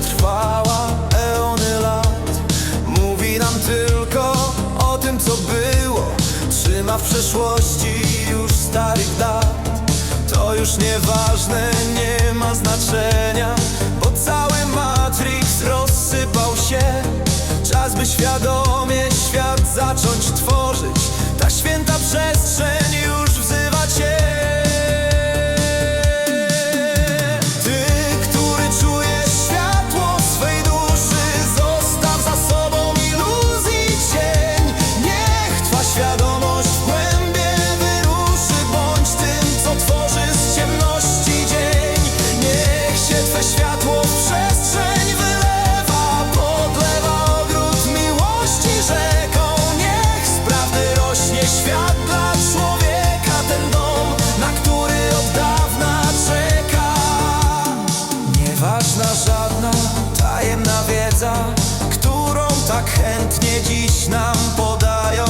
przetrwała eony lat. Mówi nam tylko o tym co było. Trzyma w przeszłości już starych dat. To już nieważne, nie ma znaczenia. potrzebna żadna tajemna wiedza Którą tak chętnie dziś nam podają.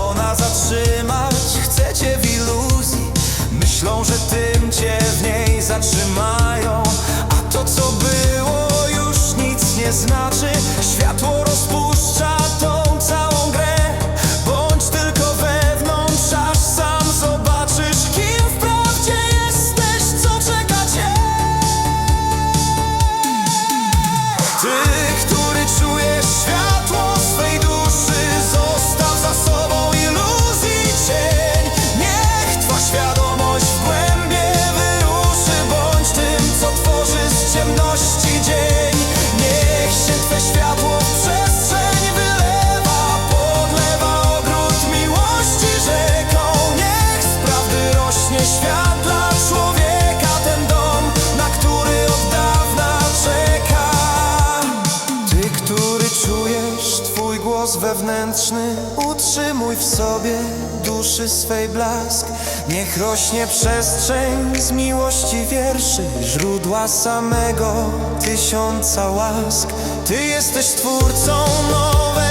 Ona zatrzymać chcecie w iluzji Myślą, że tym cię w niej zatrzymają. A to co było już nic nie znaczy. wewnętrzny utrzymuj w sobie duszy swej blask. Niech rośnie przestrzeń z miłości wierszy Źródła samego tysiąca łask. Ty jesteś twórcą nowej